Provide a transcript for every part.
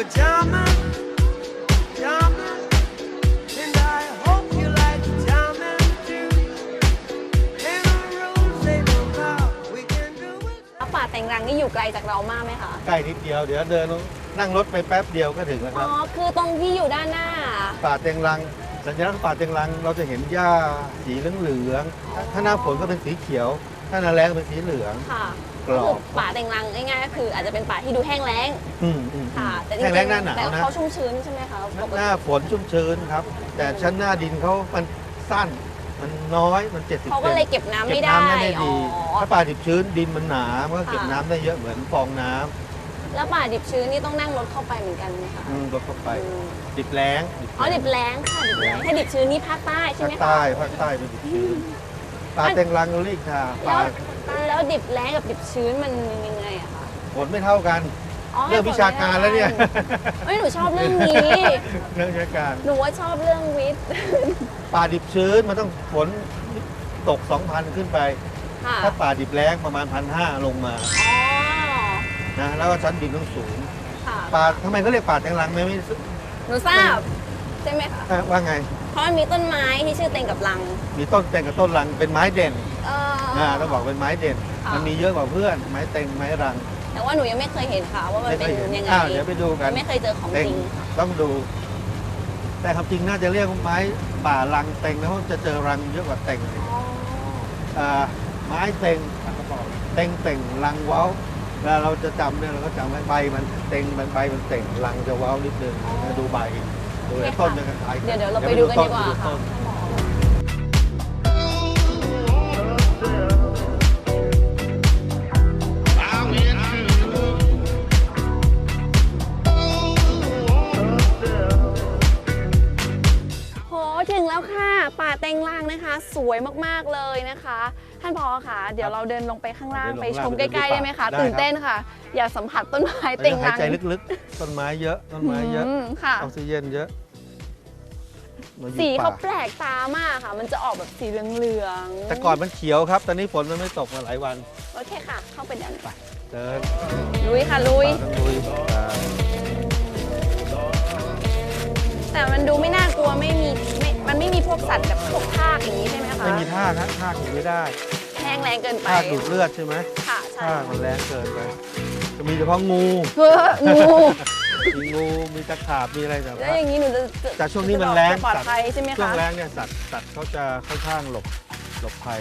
ป่าแตงรังนี่อยู่ไกลจากเรามากไหมคะ ใกล้นิดเดียวเดี๋ยวเดินลงนั่งรถไปแป๊บเดียวก็ถึงแล้วคอ๋รัอบ คือตรงที่อยู่ด้านหน้า ป่าเต็งรัง สัญลักษณ์ป่าเต็งรังเราจะเห็นหญ้าสีเหลืองๆถ้าถ้าหน้าฝนก็เป็นสีเขียว ถ้าหน้าแล้งเป็นสีเหลือง ค่ะกก็รอคือบป่าแตงรังง่ายๆก็คืออาจจะเป็นป่าที่ดูแห้งแล้ง อืมอืมค่ะแต่จ แห้ริงงแล้งหน้าๆหนาวแต่นะเขาชุ่มชื้นใช่ไหมคะปกหติน้าฝนชุ่มชื้นครับ แต่ชั้นหน้าดินเขามันสั้น มันน้อย มันเจ็ดสิบเขาก็เลยเก็บน้ำเก็ไม่บได้น้ำได้ไม่อ๋ดีอถ้าป่าดิบชื้นดินมันหนามันก็เก็บค่ะน้ำได้เยอะเหมือนฟองน้ำแล้วป่าดิบชื้นนี่ต้องนั่งรถเข้าไปเหมือนกันไหมคะอืมลดเข้าไป อืมดิบแล้งอ๋อดิบแล้งค่ะดิบแล้งถ้าดิบชื้นนี่ภาคใต้ใช่ภาไหมคคะ ใต้ภาคใต้เป็นดิบชื้นป่าเต็งรังเราเรียกค่ะแล้ป่าวแล้วดิบแล้งกับดิบชื้นมันยังไงอะคะฝนไม่เท่ากัน อ๋อเรื่องวิชาการแล้วเนี่ยเฮ้ยหนูชอบเรื่องนี้ เรื่องวิชาการ หนูว่าชอบเรื่องวิทย์ป่าดิบชื้นมันต้องฝนตก 2,000 ขึ้นไป ค่ะถ้าป่าดิบแล้งประมาณ1,500ลงมาอ๋อนะแล้วก็ชั้นดินต้องสูงค่ะป่าทำไมเขาเรียกป่าแตงรังไม่ไม่หนูทราบ ใช่ไหมคะอะว่าไง เพราะมันมีต้นไม้ที่ชื่อเต็งกับลัง มีต้นแตงกับต้นรังเป็นไม้เด่นเอออ่าต้องบอกเป็นไม้เด่น ค่ะ มันมีเยอะกว่าเพื่อน ไม้เต็งไม้รัง แต่ว่าหนูยังไม่เคยเห็นค่ะ ว่ามันไม่เป็เคนยเห็นยังไงอ้าวเดี๋ยวไปดูกันไม่เคยเจอของเต็งจริงต้องดู แต่ความจริงน่าจะเรียกว่าไม้ป่ารังเต็งนะเพราะจะเจอรังเยอะกว่าเต็งอ๋ออ่าไม้เต็งเต็งเต็งรังเว้าเวลาเราจะจำเนี่ยเราก็จำไว้ใบมันเต็งมันใบมันเต็งรังจะเว้านิดนึงดูใบดูไอ้ต้นจะคล้ายๆเดี๋ยวเดี๋ยวเราไปดูกันดีกว่าต้ค่ะ วยมากๆเลยนะคะ ท่านพอค่ะ เดี๋ยวเราเดินลงไปข้างล่างเดินลงไปชมล่างใกไปดูล้ๆได้ไหมคะได้ตื่นครับเต้นค่ะ อยากสัมผัสต้นไม้เราเต็งจะหายล่างใจลึกๆ ต้นไม้เยอะ ต้นไม้เยอะมค่ะออกซิเจนเยอะมาอยู่สีเขาป่าแปลกตามากค่ะ มันจะออกแบบสีเหลืองๆ แต่ก่อนมันเขียวครับ ตอนนี้ฝนมันไม่ตกมาหลายวัน โอเคค่ะ เข้าไปเดินไปเดิน ลุยค่ะลุยป่าต้องลุยอ่าแต่มันดูไม่น่ากลัวไม่มีไม่มัน ไม่มีพวกสัตว์แบบพวกทากอย่างนี้ใช่ไหมคะไม่มีท่านะท่าอยู่ไม่ได้แห้งแรงเกินไปท่าดูดเลือดใช่ไหมค่ะใช่ท่ามันแรงเกินไปจะมีเฉพาะงูเฮ้องูมีงูมีตะขาบมีอะไรแบบแล้วอย่างนี้หนูจะจะแต่ช่วงนี้มันแรงจะปลอดภัยใช่ไหมช่วคะงแรงเนี่ยสัตว์สัตว์เขาจะค่อนข้างหลบหลบภัย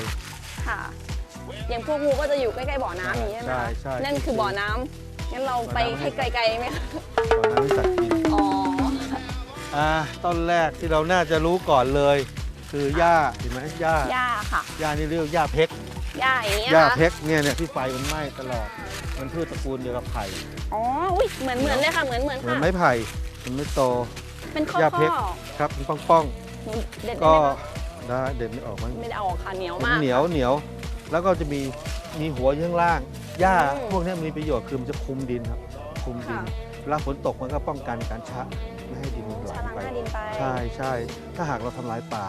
ค่ะ อย่างพวกงูก็จะอยู่ใกล้ๆบ่อน้ำอย่างนี้ใช่ไหมใช่คะใช่ นั่นคือบ่อน้ำงั้นเราไปให้ไกลๆไหมคะ ตอนนั้นให้สัตว์กิน อ๋ออ่าต้นแรกที่เราน่าจะรู้ก่อนเลย คือหญ้าเห็นไหมหญ้าหญ้าค่ะหญ้านี่เรียกว่าหญ้าเพกหญ้าอย่างนี้หญ้านะคะเพกเนี่ยเนี่ยที่ไฟมันไหม้ตลอด มันพืชตระกูลเดียวกับไผ่อ๋ออุ้ยเหมือนเหมือนเลยค่ะเหมือนเหมือนเหมือนค่ะไม้ไผ่มันไม่โตเป็นข้อหญ้าข้เพชรอครับมันป้องหนูเด็ดๆได้ก็ไหมคะได้เด็ดไม่ออกมั้งไม่ได้เอาออกค่ะเหนียวมันมาก เหนียวเหนียวแล้วก็จะมีมีหัวอยู่ข้างล่างหญ้าอืม พวกเนี้ยมีประโยชน์คือมันจะคุมดินครับคุมดินค่ะ เวลาฝนตกมันก็ป้องกันการชะไม่ให้ดินมัน ไหลชาล้างไปหน้าดินไป ใช่ใช่ถ้าหากเราทำลายป่า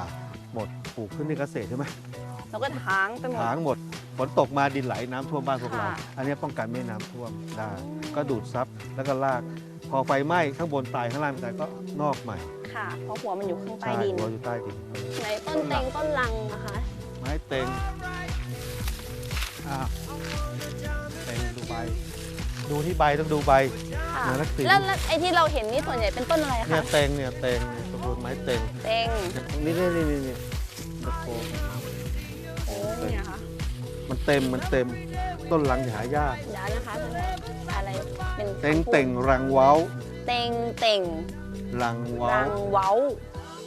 หมดปลูกขึ้นในเกษตรใช่ไหมแล้วก็ทางไปหมด ถางหมดฝนตกมาดินไหลน้ำท่วมบ้านพวกเรา ค่ะ อันนี้ป้องกันไม่ให้น้ำท่วมได้ ก็ดูดซับแล้วก็ลาก พอไฟไหม้ข้างบนตายข้างล่างตายก็นอกใหม่ค่ะ เพราะหัวมันอยู่ข้างใต้ใช่ดิน หัวอยู่ใต้ดิน ไหนต้นเต็งต้นลังนะคะ ไม้เต็งอ่าเต็งดูใบ ดูที่ใบต้องดูใบค่ะเหมือนลักษิณแล้วแล้วไอ้ที่เราเห็นนี่ส่วนใหญ่เป็นต้นอะไรเนี่คะยเต็งเนี่ยเต็งตระกูลไม้เต็งเต็งนี่นี่นี่นี่นี่ตะโพโอ้เนี่ยค่ะมันเต็มมันเต็มต้นรังหายากเดี๋ยวนะคะอะไรเป็นเต็งเต็งรังเว้าเต็งเต็งรังเว้ารังเว้า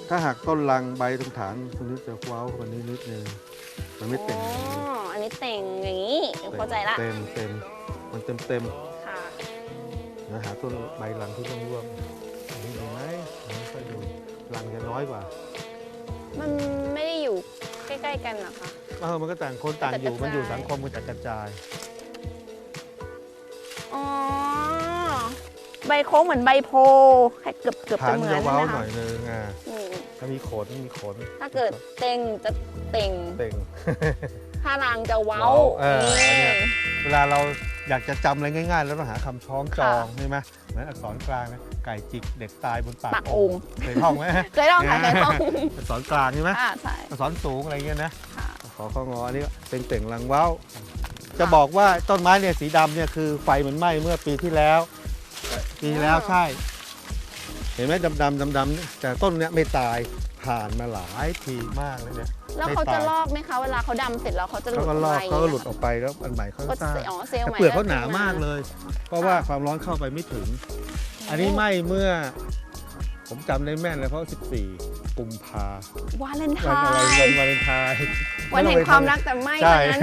ถ้าหากต้นรังใบตรงฐานตรงนี้จะเว้ากว่านี้นิดนึงมันไม่เต็ม อ๋ออันนี้เต็งอย่างนี้เข้าใจละ เต็มเต็มมันเต็มเต็มค่ะ นะหาต้นใบรังที่ต้องร่วมอันนี้ดูไหมไม่ค่อยดูรังจะน้อยกว่า มันไม่ได้อยู่ใกล้ๆกันเหรอคะเออมันก็ต่างคนต่างอยู่กระจายมันอยู่สังคมมันจะกระจายอ๋อใบโค้งเหมือนใบโพแค่เกือบเกือบฐาจะนเหมืจะอนเว้าใช่ไหมหน่คะอยนึงอะอืมถ้ามีขนมีขน ถ้าเกิดเต็งจะเต็งเต็งถ้ารางจะเว้าเว้าเอออันเนี้ยเวลาเรา อยากจะจำอะไรง่าย ๆ แล้วต้องหาคำคล้องจองใช่ไหมเหมือนอักษรกลางนะไก่จิกเด็กตายบนปากปากโอ่ง เคยท่องไหมเคยลองค่ะเคยลองอักษรกลางใช่ไหมอ่าใช่อักษรสูงอะไรเงี้ยนะ ค่ะ ขอข้องออันนี้เป็นเต่งลังเว้าจะบอกว่าต้นไม้เนี่ยสีดำเนี่ยคือไฟมันไหม้เมื่อปีที่แล้ว ปีที่แล้วใช่ เห็นไหมดำดำดำดำๆแต่ต้นเนี้ยไม่ตายผ่านมาหลายทีมากเลยเนี่ยแล้วไม่เขาจะตายลอกไหมคะเวลาเขาดำเสร็จแล้วเขาจะหลุเขาดก็ลอกไปเขาก็หลุดออกไปแล้วอันใหม่เขาก็ก็สร้างเซอ๋อเซลล์แต่ใหม่เปลือกเขาได้หนามากเลย เพราะว่าความร้อนเข้าไปไม่ถึง อันนี้ไหม้เมื่อ ผมจำได้แม่นเลยเพราะ 14 กุมภาวาเลนไทวันอะไรน์วันวาเลนไทน์วันแห่งความรักแต่ไม่ใช่วันนั้น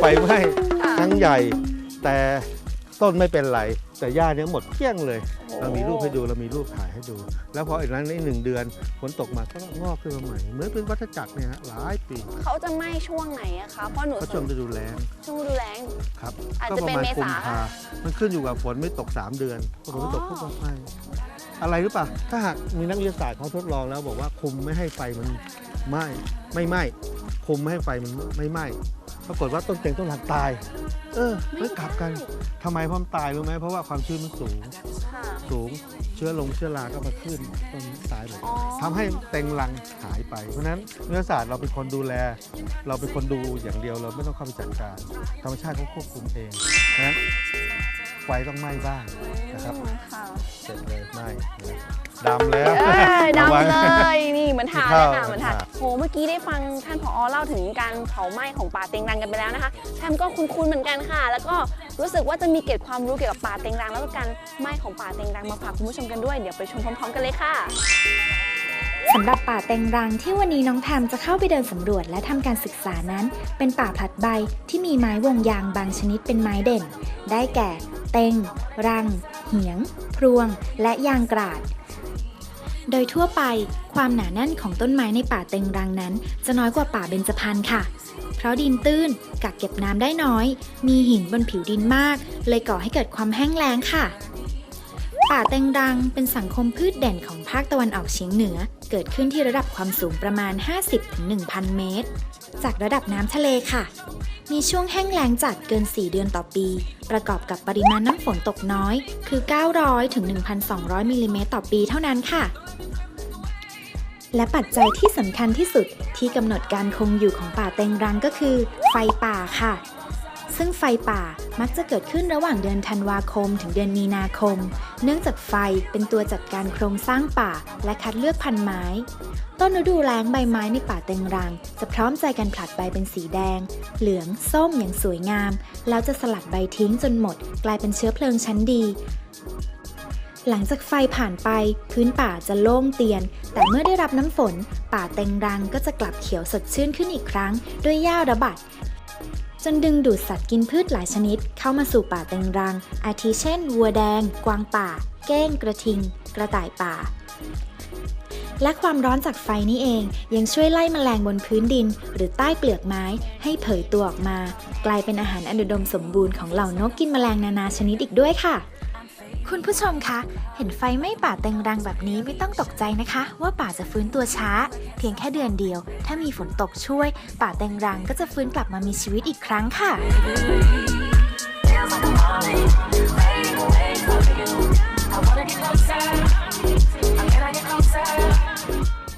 ไฟไหม้ค่ะทั้งใหญ่ แต่ต้นไม่เป็นไร แต่หญ้าเนี้ยหมดเกลี้ยงเลย เรามีรูปให้ดูเรามีรูปถ่ายให้ดู แล้วพออีกนั้นในหนึ่งเดือนฝนตกมาก็งอกขึ้นมาใหม่เหมือนเป็นวัฏจักรเนี่ยฮะหลายปีเขาจะไหม้ช่วงไหนอะคะเพราะหนูเขาชมจะดูแลงช่วงฤดูแล้งครับอาจก็จะประเป็นมาณเมกุษามภามันขึ้นอยู่กับฝนไม่ตก 3 เดือนพอฝนไม่ตกอ๋อปุ๊บก็ไหม้อะไรหรือเปล่าถ้าหากมีนักวิทยาศาสตร์เขาทดลองแล้วบอกว่าคุมไม่ให้ไฟมันไหม้ไม่ไหม้คุมไม่ให้ไฟมันไม่ไหม้ปรากฏว่าต้นเต็งต้นหลังตาย เออเฮ้ยกลับกันทำไมเพราะมันตายรู้ไหมเพราะว่าความชื้นมันสูง ค่ะ สูงเชื้อลงเชื้อราก็มาขึ้นต้นตายหมดอ๋อ ทำให้เต็งรังหายไป เพราะฉะนั้นวิทยาศาสตร์เราเป็นคนดูแล เราเป็นคนดูอย่างเดียวเราไม่ต้องเข้าไปจัดการ ธรรมชาติเขาควบคุมเองเพราะฉะนั้นไฟต้องไหม้บ้างนะครับอืมค่ะ เสร็จเลย ไหม้นะดำแล้วเอ้ยระวังดำเลยนี่เหมือนถ่านเลยค่ะมีข้าวเหมือนถ่านมีข้าวโหเมื่อกี้ได้ฟังท่านผอเล่าถึงการเผาไหม้ของป่าเต็งรังกันไปแล้วนะคะแทมก็คุ้นๆเหมือนกันค่ะ แล้วก็รู้สึกว่าจะมีเกร็ดความรู้เกี่ยวกับป่าเต็งรังแล้วก็การไหม้ของป่าเต็งรังมาฝากคุณผู้ชมกันด้วยเดี๋ยวไปชมพร้อม ๆ กันเลยค่ะ สำหรับป่าเต็งรังที่วันนี้น้องแทมจะเข้าไปเดินสำรวจและทำการศึกษานั้น เป็นป่าผลัดใบที่มีไม้วงยางบางชนิดเป็นไม้เด่น ได้แก่ เต็ง รัง เหียง พรวง และยางกราด โดยทั่วไปความหนาแน่นของต้นไม้ในป่าเต็งรังนั้น จะน้อยกว่าป่าเบญจพรรณค่ะ เพราะดินตื้นกักเก็บน้ำได้น้อย มีหินบนผิวดินมาก เลยก่อให้เกิดความแห้งแล้งค่ะ ป่าเต็งรังเป็นสังคมพืชเด่นของภาคตะวันออกเฉียงเหนือ เกิดขึ้นที่ระดับความสูงประมาณ 50-1,000 เมตร จากระดับน้ำทะเลค่ะ มีช่วงแห้งแล้งจัดเกิน 4 เดือนต่อปี ประกอบกับปริมาณน้ำฝนตกน้อย คือ 900-1,200 มิลลิเมตรต่อปีเท่านั้นค่ะ และปัจจัยที่สำคัญที่สุดที่กำหนดการคงอยู่ของป่าเต็งรังก็คือ ไฟป่าค่ะ ซึ่งไฟป่ามักจะเกิดขึ้นระหว่างเดือนธันวาคมถึงเดือนมีนาคม เนื่องจากไฟเป็นตัวจัดการโครงสร้างป่าและคัดเลือกพันธุ์ไม้ ต้นฤดูแล้งใบไม้ในป่าเต็งรัง จะพร้อมใจกันผลัดใบเป็นสีแดง เหลือง ส้มอย่างสวยงาม แล้วจะสลัดใบทิ้งจนหมด กลายเป็นเชื้อเพลิงชั้นดีหลังจากไฟผ่านไปพื้นป่าจะโล่งเตียน แต่เมื่อได้รับน้ำฝน ป่าเต็งรังก็จะกลับเขียวสดชื่นขึ้นอีกครั้ง ด้วยหญ้าระบาด จนดึงดูดสัตว์กินพืชหลายชนิด เข้ามาสู่ป่าเต็งรัง อาทิเช่น วัวแดง กวางป่า เก้ง กระทิง กระต่ายป่า และความร้อนจากไฟนี้เอง ยังช่วยไล่แมลงบนพื้นดิน หรือใต้เปลือกไม้ ให้เผยตัวออกมา กลายเป็นอาหารอันดุดมสมบูรณ์ของเหล่านกกินแมลงนานาชนิดอีกด้วยค่ะ คุณผู้ชมคะ เห็นไฟไหม้ป่าเต็งรังแบบนี้ไม่ต้องตกใจนะคะ ว่าป่าจะฟื้นตัวช้า เพียงแค่เดือนเดียว ถ้ามีฝนตกช่วย ป่าเต็งรังก็จะฟื้นกลับมามีชีวิตอีกครั้งค่ะ